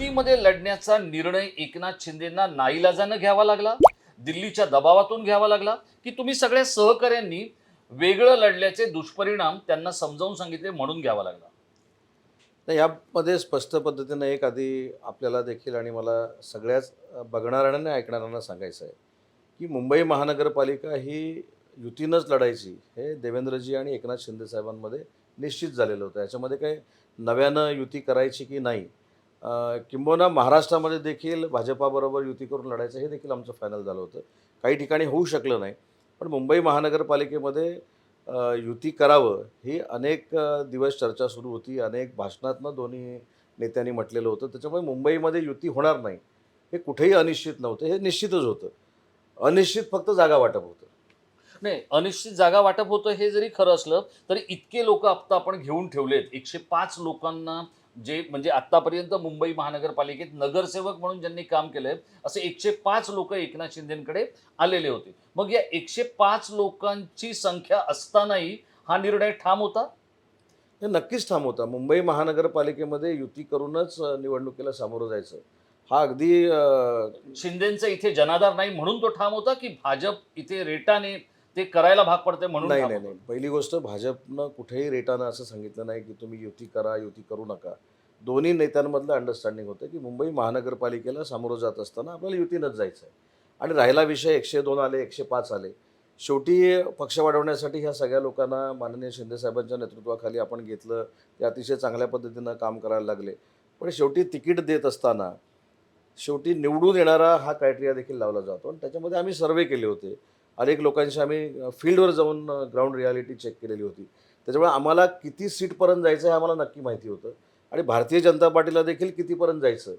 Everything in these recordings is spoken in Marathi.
युतीमध्ये लढण्याचा निर्णय एकनाथ शिंदेना नाईलाजानं घ्यावा लागला दिल्लीच्या दबावातून घ्यावा लागला की तुम्ही सगळ्या सहकाऱ्यांनी वेगळं लढल्याचे दुष्परिणाम त्यांना समजावून सांगितले म्हणून घ्यावा लागला? तर यामध्ये स्पष्ट पद्धतीनं एक आधी आपल्याला देखील आणि मला सगळ्याच बघणाऱ्यांना आणि ऐकणाऱ्यांना सांगायचं आहे की मुंबई महानगरपालिका ही युतीनंच लढायची हे देवेंद्रजी आणि एकनाथ शिंदे साहेबांमध्ये निश्चित झालेलं होतं. याच्यामध्ये काही नव्यानं युती करायची की नाही किंबहुना महाराष्ट्रामध्ये देखील भाजपाबरोबर युती करून लढायचं हे देखील आमचं फायनल झालं होतं. काही ठिकाणी होऊ शकलं नाही. पण मुंबई महानगरपालिकेमध्ये युती करावं ही अनेक दिवस चर्चा सुरू होती. अनेक भाषणातनं दोन्ही नेत्यांनी म्हटलेलं होतं. त्याच्यामुळे मुंबईमध्ये युती होणार नाही हे कुठेही अनिश्चित नव्हतं. हे निश्चितच होतं. अनिश्चित फक्त जागा वाटप होतं. नाही अनिश्चित जागा वाटप होतं हे जरी खरं असलं तरी इतके लोक आता आपण घेऊन ठेवलेत. एकशे पाच लोकांना जे म्हणजे आतापर्यंत मुंबई महानगरपालिकेत नगरसेवक म्हणून ज्यांनी काम केलंय असे एकशे पाच लोक एकनाथ शिंदेकडे आलेले होते. मग या एकशे पाच लोकांची संख्या असतानाही हा निर्णय ठाम होता? हे नक्कीच ठाम होता. मुंबई महानगरपालिकेमध्ये युती करूनच निवडणुकीला सामोरं जायचं. हा अगदी शिंदेचा इथे जनाधार नाही म्हणून तो ठाम होता की भाजप इथे रेटाने ते करायला भाग पडते म्हणून नाही नाही? नाही. पहिली गोष्ट भाजपनं कुठेही रेटानं असं सांगितलं नाही की तुम्ही युती करा युती करू नका. दोन्ही नेत्यांमधलं अंडरस्टँडिंग होतं की मुंबई महानगरपालिकेला सामोरं जात असताना आपल्याला युतीनंच जायचं आहे आणि राहिला विषय एकशे दोन आले एकशे पाच आले. शेवटी पक्ष वाढवण्यासाठी ह्या सगळ्या लोकांना माननीय शिंदेसाहेबांच्या नेतृत्वाखाली आपण घेतलं. ते अतिशय चांगल्या पद्धतीनं काम करायला लागले. पण शेवटी तिकीट देत असताना शेवटी निवडून येणारा हा क्रायटेरिया देखील लावला जातो. आणि त्याच्यामध्ये आम्ही सर्वे केले होते. अनेक लोकांशी आम्ही फील्डवर जाऊन ग्राउंड रियालिटी चेक केलेली होती. त्याच्यामुळे आम्हाला किती सीटपर्यंत जायचं हे आम्हाला नक्की माहिती होतं. आणि भारतीय जनता पार्टीला देखील कितीपर्यंत जायचं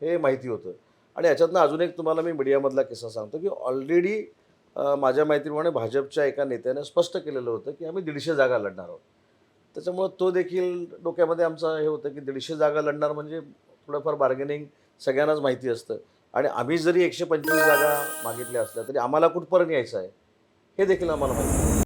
हे माहिती होतं. आणि याच्यातनं अजून एक तुम्हाला मी मीडियामधला किस्सा सांगतो की ऑलरेडी माझ्या माहितीप्रमाणे भाजपच्या एका नेत्याने स्पष्ट केलेलं होतं की आम्ही दीडशे जागा लढणार आहोत. त्याच्यामुळं तो देखील डोक्यामध्ये आमचं हे होतं की दीडशे जागा लढणार म्हणजे थोडंफार बार्गेनिंग सगळ्यांनाच माहिती असतं. आणि आम्ही जरी एकशे पंचवीस जागा मागितल्या असल्या तरी आम्हाला कुठपर्यंत यायचं आहे हे देखील आम्हाला माहिती आहे.